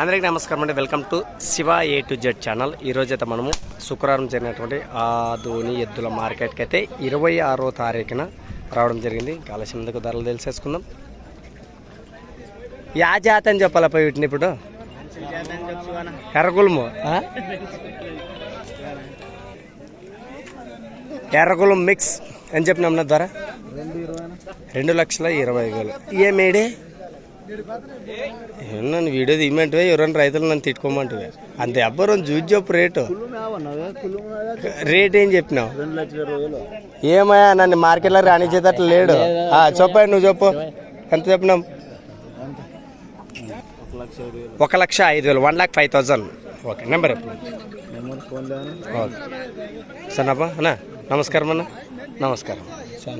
అందరికీ నమస్కారం అండి. Welcome to Shiva A to Z channel. ఈరోజైతే మనము శుక్రవారం జరిగినటువంటి ఆధుని ఎద్దుల మార్కెట్కి అయితే ఇరవై ఆరో తారీఖున రావడం జరిగింది. కాలశం ఎందుకు ధరలు తెలిసేసుకుందాం. యా జాత అని చెప్పాలపై వీటిని ఇప్పుడు? ఎర్రగులము ఆ? ఎర్రగులం మిక్స్ అని చెప్పినాం ద్వారా రెండు లక్షల ఇరవై వేలు. ఏ మేడే నన్ను వీడియో తీయమంటే ఎవరైనా రైతులు నన్ను తిట్టుకోమంటే అంత ఎవ్వరం చూసి చెప్పు రేటు. రేట్ ఏం చెప్పినావు? ఏమయ్యా నన్ను మార్కెట్లో రానిచ్చేటట్లు లేడు. చెప్పండి నువ్వు చెప్పు. ఎంత చెప్పినాం ఒక లక్ష ఐదు వేలు one lakh five thousand. Okay number చెప్పు. నెంబర్ అన్నా నమస్కారం అన్న. నమస్కారం.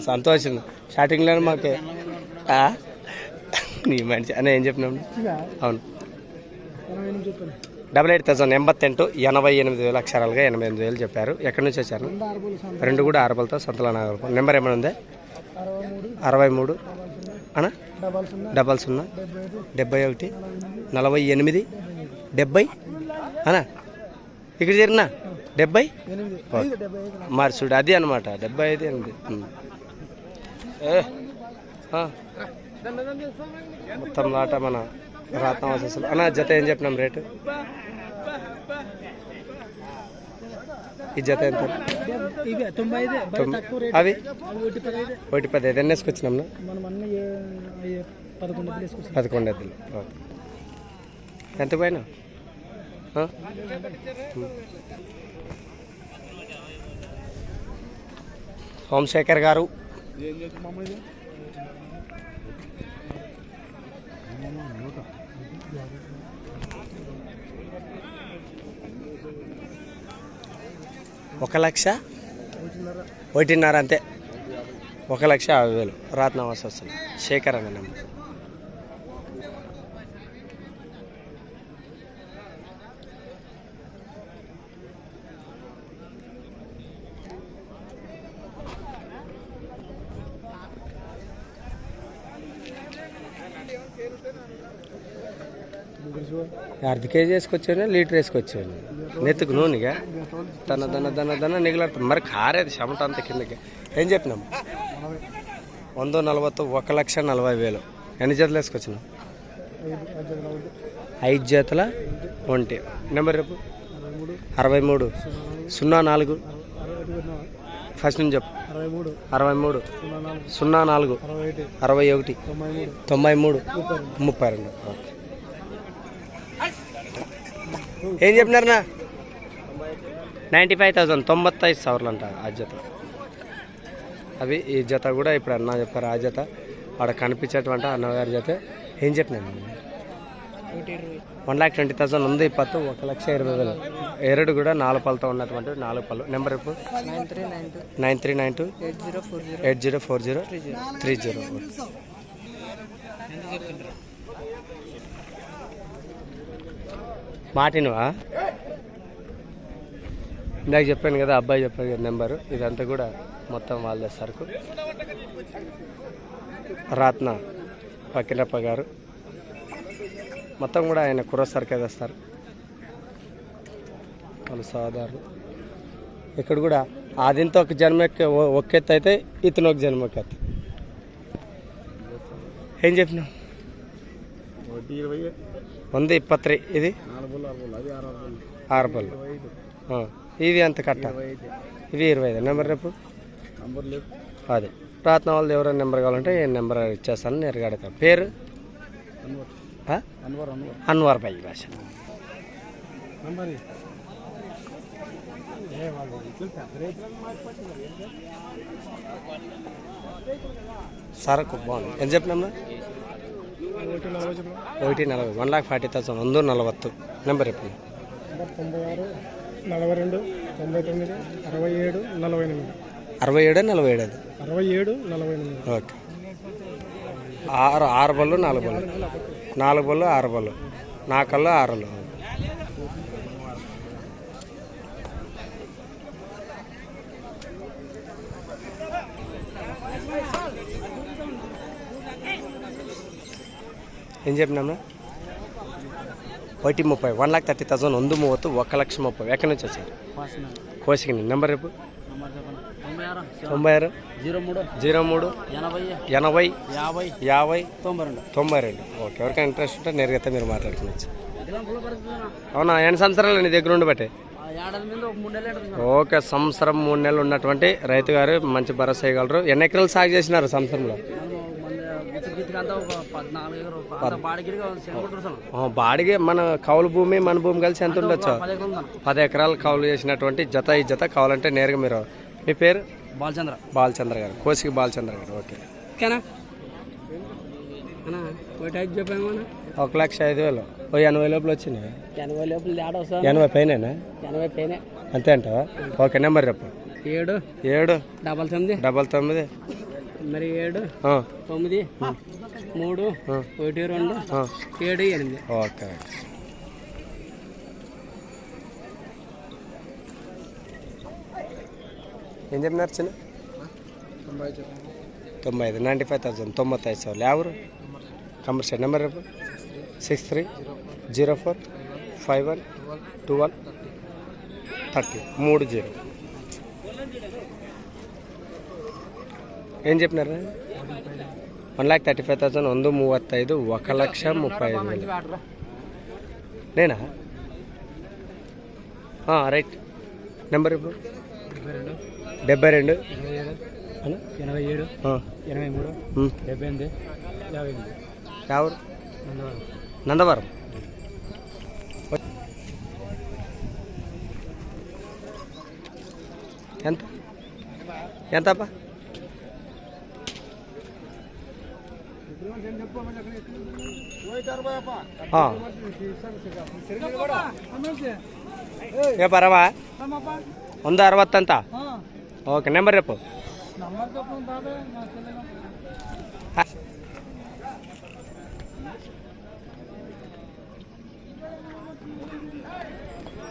సంతోషం. స్టార్టింగ్లో మాకే ఆ? నీ మనిషి అన్న ఏం చెప్పినాం అవును. డబల్ ఎయిట్ థౌసండ్ ఎంబత్తెంటు ఎనభై ఎనిమిది వేలు అక్షరాలుగా ఎనభై ఎనిమిది వేలు చెప్పారు. ఎక్కడి నుంచి వచ్చారు? రెండు కూడా ఆరుబలతో సంతల నాగరపం. నెంబర్ ఏమైనా ఉంది? అరవై మూడు. అనా డబల్ సున్నా. డెబ్బై ఒకటి. నలభై ఎనిమిది. డెబ్బై? అనా? ఇక్కడ చేరినా? డెబ్బై. మరి చూడు అది అనమాట డెబ్బై ఐదు ఎనిమిది. మొత్తం లాట మన రాత్న వసతులు అన్న జత ఏం చెప్పినాం రేటు? ఈ జత ఎంత? అవి? ఒకటి పదహైదు ఒకటి పది ఐదు ఎన్ని వేసుకొచ్చినాం ఏ పదకొండు ఎద్దులు ఎంత పైన సోమశేఖర్ గారు. ఒక లక్ష? ఒకటిన్నర అంతే. ఒక లక్ష యాభై వేలు. రాత్నవాస వస్తుంది శేఖర్ అన్న నెంబర్. అర్ధ కేజీ వేసుకొచ్చాను లీటర్ వేసుకొచ్చాను. నెత్తుకు నూనెగా. దన దన దన దన నిగలాడుతుంది. మరి కారేది చెమట అంత కిందకి. ఏం చెప్పినాం? వంద నలభైతో ఒక లక్ష నలభై వేలు. ఎన్ని జతలు వేసుకొచ్చినాం? ఐదు జతల ఒంటి. నెంబర్ రేపు అరవై మూడు. సున్నా నాలుగు. ఫస్ట్ నుంచి చెప్పు. అరవై మూడు. సున్నా నాలుగు. అరవై ఒకటి. తొంభై మూడు. ముప్పై రెండు. ఏం చెప్పినారనా నైంటీ ఫైవ్ థౌసండ్. తొంభై సవర్లు అంట ఆ జత. అవి ఈ జత కూడా ఇప్పుడు అన్న చెప్పారు. ఆ జత ఆడ కనిపించేటువంటి అన్నగారి జత. ఏం చెప్పినాను వన్ ల్యాక్ ట్వంటీ థౌసండ్ ఉంది పత్తు ఒక లక్ష ఇరవై వేలు. ఎరడు కూడా నాలుగు పళ్ళతో ఉన్నటువంటి నాలుగు పళ్ళు. నెంబర్ ఇప్పుడు nine three nine two. Eight zero four zero. Three zero four three zero. మాటినవా? ఇందాక చెప్పాను కదా అబ్బాయి చెప్పాను కదా నెంబరు ఇదంతా కూడా మొత్తం వాళ్ళ సరుకు. రాత్న వకీలప్ప గారు. మొత్తం కూడా ఆయన కుర్ర సరుకే తెస్తారు వాళ్ళు సాధారణ. ఇక్కడ కూడా ఆదింతో ఒక జన్మ ఎక్క- ఓ- ఒక ఎత్తు అయితే ఇతను ఒక జన్మ ఒక ఎత్తు ఏం. చెప్పినావు వంద ఇప్పత్రి ఇది? ఆరు బళ్ళు ఇది ఎంత కట్ట? ఇవి ఇరవై ఐదు. నెంబర్ రేపు? అది. ప్రార్థన వాళ్ళది ఎవరైనా నెంబర్ కావాలంటే నెంబర్ ఇచ్చేస్తాను నేరుగా అడుగుతాను. పేరు? అన్వర్ భాయ్ భాష. సరకు బాగుంది. ఎంత చెప్పినమ్మా ఒకటి నలభై వన్ లాక్ ఫార్టీ థౌసండ్. వంద నలవత్తు. నెంబర్ చెప్పండి తొంభై ఆరు నలభై రెండు తొంభై తొమ్మిది అరవై ఏడు నలభై ఎనిమిది. అరవై ఏడు నలభై ఏడు అది? అరవై ఏడు నలభై ఎనిమిది. ఓకే. ఆరు ఆరు బళ్ళు నాలుగు బళ్ళు. నాలుగు బళ్ళు ఆరు బళ్ళు. నా కళ్ళు ఆరులు. ఏం చెప్పినాము ఒకటి ముప్పై వన్ లాక్ థర్టీ థౌసండ్ వంద మూవత్తు ఒక లక్ష ముప్పై. ఎక్కడి నుంచి వచ్చారు? కోసికండి నెంబర్ రేపు తొంభై ఆరు. జీరో మూడు. జీరో మూడు? ఎనభై. ఎనభై? యాభై. యాభై? తొంభై రెండు. తొంభై రెండు. ఓకే. ఎవరికైనా ఇంట్రెస్ట్ ఉంటే నేరుగా మీరు మాట్లాడుకోవచ్చు. అవునా? ఎన్ని సంవత్సరాలు నీ దగ్గర ఉండి బట్టే? ఓకే. సంవత్సరం మూడు నెలలు ఉన్నటువంటి రైతు గారు మంచి భరోసా ఇవ్వగలరు. ఎన్ని ఎకరాలు సాగు చేసినారు సంవత్సరంలో? బాడిగే మన కౌలు భూమి మన భూమి కలిసి ఎంత ఉండొచ్చు? పది ఎకరాలు కౌలు చేసినటువంటి జత ఈ జత కావాలంటే నేరుగా మీరు మీ పేరు? బాలచంద్ర. బాలచంద్ర గారు కోసికి బాలచంద్ర గారు ఓకే. ఓకేనా? ఒక లక్ష ఐదు వేలు. ఓ ఎనభై లోపల వచ్చినాయి. ఎనభై లోపల ఎనభై పైన ఎనభై పైన. అంతే అంటావా? ఓకే నెంబర్ చెప్పు. ఏడు. ఏడు. డబల్ తొమ్మిది. డబల్ తొమ్మిది. మరి ఏడు. తొమ్మిది. మూడు. ఒకటి రెండు. ఏడు ఎనిమిది. ఓకే. ఏం చెప్పినారు చిన్న? తొంభై ఐదు నైంటీ ఫైవ్ థౌసండ్ తొంభై ఐదు సార్ ఎవరు? Commercial number six three zero four five one two one thirty మూడు జీరో. ఏం చెప్పినారు? One lakh thirty five thousand వంద మూవత్తైదు ఒక లక్ష ముప్పై ఐదు వేలు. నేనా? రైట్. నెంబర్ ఇప్పుడు? డెబ్బై రెండు? ఎనభై ఏడు. ఎనభై మూడు. డెబ్బై ఎనిమిది. యాభై ఎనిమిది. ఎవరు నందవరం. ఎంత? ఎంతప్పా. ఏ పరమా? ಒಂದು ಅರವತ್ತಂತ ಓಕೆ ನಂಬರ್ ರೇಪು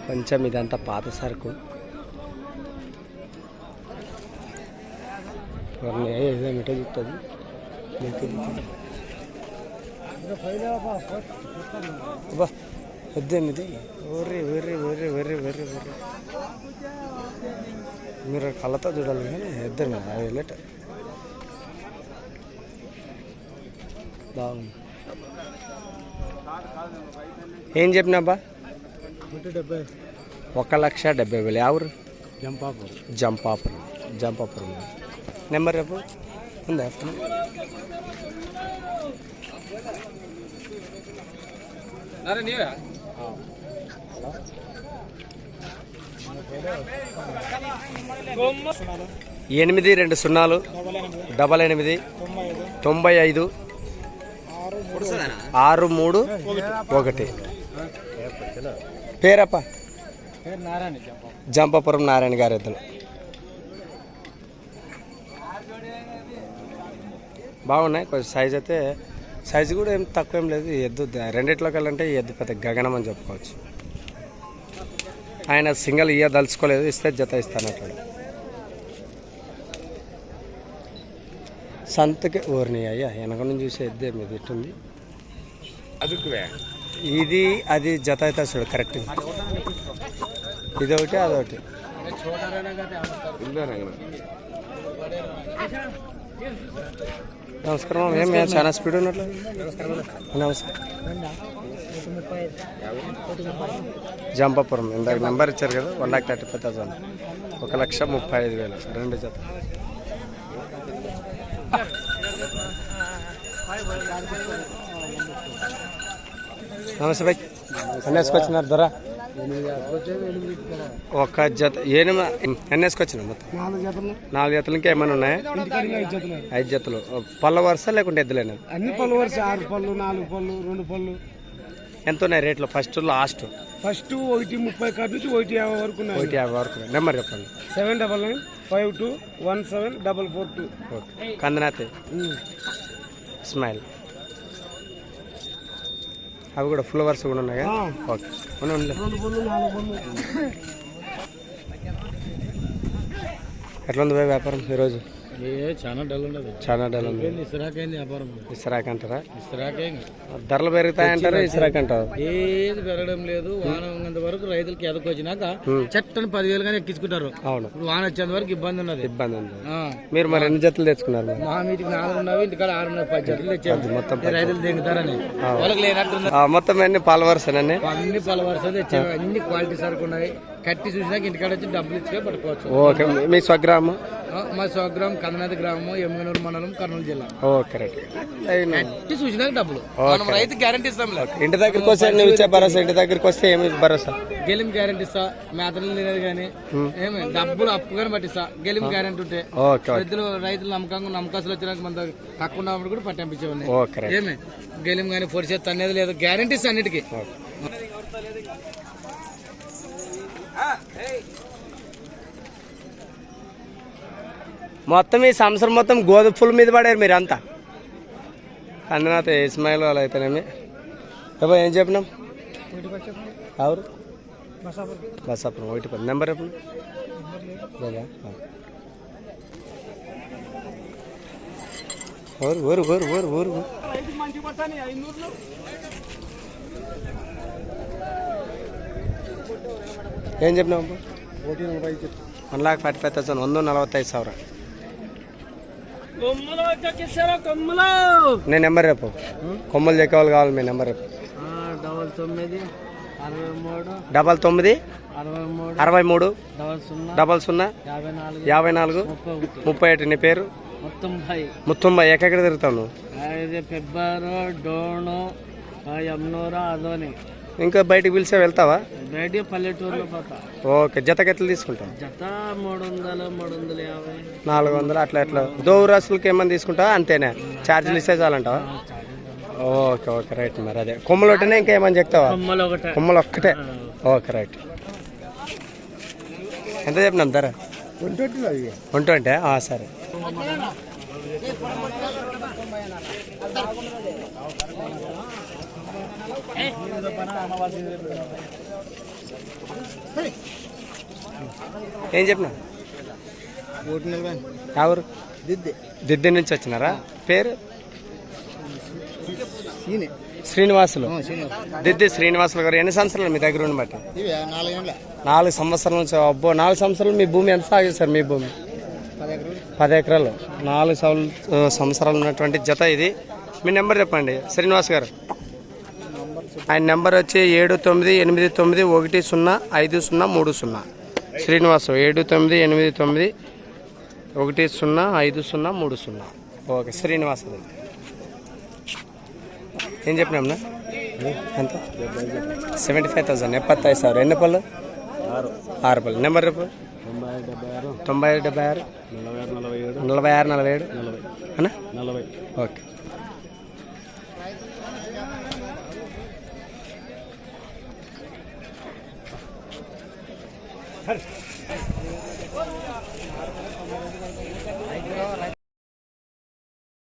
కొంచెం ఇదంతా పాత సరుకు ఎవరిని ఏదేమిటో చెప్తుంది మీకు చెప్తుంది. అబ్బా వద్దేమిది ఒర్రి ఒర్రి ఒర్రి ఒర్రి ఒర్రి ఒర్రి మీరు కళ్ళతో చూడాలి కానీ ఇద్దరు అది వెళ్ళట. బాగుంది. ఏం చెప్పినాబ్బా డెబ్బై. ఒక లక్ష డెబ్బై వేలు. ఎవరు జంపాపూర్. జంపాపురం. జంపాపురం. నెంబర్ రేపు ఉందా? ఫోన్? ఎనిమిది రెండు సున్నాలు డబల్ ఎనిమిది తొంభై ఐదు ఆరు మూడు ఒకటి. పేరప్ప? జంపపురం నారాయణ జంపాపురం నారాయణ గారి ఇద్దరు. బాగున్నాయి కొంచెం సైజ్ అయితే సైజ్ కూడా ఏం తక్కువ ఏం లేదు ఎద్దు ద- రెండిట్లో ఎద్దు పెద్ద గగనం అని చెప్పుకోవచ్చు. ఆయన సింగిల్ ఇయ్య దలుచుకోలేదు ఇస్తే జత ఇస్తానట్టు సంతకి ఊరిని అయ్యా వెనక నుంచి చూసే ఎద్దే మీద ఇట్టుంది. ఇది అది జత అయితే చూడు కరెక్ట్. ఇదొకటి అదొకటి. నమస్కారం. ఏం చాలా స్పీడ్ ఉన్నట్లు. నమస్కారం. జంపాపురం. ఇందాక నెంబర్ ఇచ్చారు కదా one lakh thirty five thousand. ఒక లక్ష ముప్పై ఐదు వేలు. రెండు జత. నమస్తే భాయ్ ఎన్ని వేసుకొచ్చినారు ధర? ఒక జత ఏమి ఎన్ని మొత్తం? నాలుగు జతలు. ఇంకా ఏమైనా ఉన్నాయా? ఐదు జతలు. పళ్ళ వరుస లేకుంటే ఎద్దులేనా అన్ని పళ్ళు వరుస ఆరు పళ్ళు నాలుగు పళ్ళు రెండు పళ్ళు. ఎంత ఉన్నాయి రేట్లు? First last? ఫస్ట్ ఒకటి ముప్పై కాడ నుంచి ఒకటి యాభై వరకు ఒకటి యాభై వరకు నెంబర్ చెప్పండి. Seven double nine five two one seven double four two. Kandanath. Smile. అవి కూడా ఫుల్ వర్స్ కూడా ఉన్నాయా. ఓకే. ఎట్లా ఉంది వ్యాపారం ఈరోజు? చాలా డల్ ఉండదు. చాలా డల్ ఉంది ఇస్రాక్ అంటారా? ఇసురాకే ధరలు పెరుగుతాయంటారు ఇస్రాక్ అంటారు? ఏది పెరగడం లేదు. వాన ఉన్నంత వరకు రైతులకి ఎదకొచ్చినాక చెట్టని పదివేలు కానీ ఎక్కించుకుంటారు. అవును. వాన వచ్చేంత వరకు ఇబ్బంది ఉన్నది. ఇబ్బంది ఉంది. మీరు మరి ఎన్ని జతలు తెచ్చుకున్నారు? మా మీటికి నాలుగు ఉన్నవి ఇంటికాడ ఆరు ఉన్నవి పది జట్లు తెచ్చాము. మొత్తం రైతులు దిగుతారని. వాళ్ళకి లేనట్టుంది. మొత్తం అన్ని పాల వరుసనండి అన్ని? పల వరుస తెచ్చాము. అన్ని క్వాలిటీ సరుకు ఉన్నాయి. కట్టి చూసినాక ఇంటికాడ వచ్చి డబ్బులు ఇచ్చుకొని పట్టుకోవచ్చు ఓకే. మీ స్వగ్రామం? మా స్వగ్రామం కందనాథ గ్రామం ఎమ్మెనూరు మండలం కర్నూలు జిల్లా. ఓకే రైట్ అయినా. కట్టి చూసినాక డబ్బులు మనం రైతు గ్యారంటీ ఇస్తాం ఇంటి దగ్గరికి వస్తే నువ్వు ఇచ్చే భరోసా ఇంటి దగ్గరికి వస్తే ఏమి భరోసా? గెలిం గ్యారంటీ ఇస్తా మేతలు తినేది కానీ ఏమి డబ్బులు అప్పు కానీ పట్టిస్తా. గెలిం గ్యారంటీ ఉంటే ఓకే ఓకే రైతులు రైతులు నమ్మకంగా నమ్మకాసులు వచ్చినాక మన తక్కువ ఉన్నప్పుడు కూడా పట్టించేవాడిని ఓకే రైట్ ఏమి గెలిం కానీ పొడిచేది అనేది లేదు. గ్యారంటీ ఇస్తా అన్నిటికీ. మొత్తం ఈ సంవత్సరం మొత్తం గోధుమ ఫుల్ మీద పడారు మీరు అంతా కందనాథ ఇస్మాయిల్ వాళ్ళు అయితేనేమి ఏబో ఏం చెప్పినాం ఎవరు బసాపురం ఒకటి పది నెంబర్ ఎప్పుడు లేదా ఊరు ఊరు ఊరు ఊరు ఊరు ఊరు. ఏం చెప్పినావు ఒకటి నలభై one lakh forty five thousand ಒಂದು ನಲವತ್ತೈದು ಸಾವಿರ కొమ్ములు వచ్చేసారా కొమ్ములు నేను నెంబర్ రేపు కొమ్మలు చెక్కేవాళ్ళు కావాలి మీ నెంబర్ రేపు డబల్ తొమ్మిది అరవై మూడు డబల్ తొమ్మిది అరవై మూడు అరవై మూడు డబల్ సున్నా డబల్ సున్నా యాభై నాలుగు ముప్పై ఒకటి. నీ పేరు? మొత్తం భాయ్ ముత్తుంబ ఎక్కడెక్కడ ఇది పెబ్బరు డోను యమ్నూరు అదోని ఇంకా బయటికి పిలిచే వెళ్తావా? బయట పల్లెటూరులో పోతా. ఓకే జతకెట్లు తీసుకుంటావు? జత మూడు వందలు మూడు వందల యాభై. నాలుగు వందలు అట్లా అట్లా. దోవు రాసులకి ఏమన్నా తీసుకుంటావా? అంతేనే? ఛార్జీలు ఇస్తే చాలంటావా? ఓకే ఓకే రైట్ మరి అదే. కొమ్మలు ఒకటేనే ఇంకా ఏమని చెప్తావా? కొమ్మలు ఒక్కటే ఓకే. రైట్. ఎంత చెప్పినాం ధర? వన్ ట్వంటీ సరే. ఏం చెప్పినా? ఎవరు? దిద్దే. దిద్ది నుంచి వచ్చినారా? పేరు? శ్రీనివాసులు. శ్రీనివాస్ దిద్ది శ్రీనివాసులు గారు ఎన్ని సంవత్సరాలు మీ దగ్గర ఉండి బట్టి నాలుగు సంవత్సరాల నుంచి అబ్బో నాలుగు సంవత్సరాలు మీ భూమి ఎంత సాగు సార్ మీ భూమి? పది ఎకరాలు. నాలుగు సంవత్సరాలు ఉన్నటువంటి జత ఇది. మీ నెంబర్ చెప్పండి. శ్రీనివాస్ గారు. ఆయన నెంబర్ వచ్చి ఏడు తొమ్మిది ఎనిమిది తొమ్మిది ఒకటి సున్నా ఐదు సున్నా మూడు సున్నా. శ్రీనివాసం ఏడు తొమ్మిది ఎనిమిది తొమ్మిది ఒకటి సున్నా ఐదు సున్నా మూడు సున్నా. ఓకే శ్రీనివాస ఏం చెప్పినాంనా ఎంత? Seventy five thousand. ఎప్పత్తైదు సార్? ఎన్ని పళ్ళు? ఆరు. పళ్ళు. నెంబర్ రేపు తొంభై డెబ్బై ఆరు. నలభై ఆరు నలభై ఏడు. నలభై ఆరు నలభై ఏడు. నలభై. ఓకే. Hadi.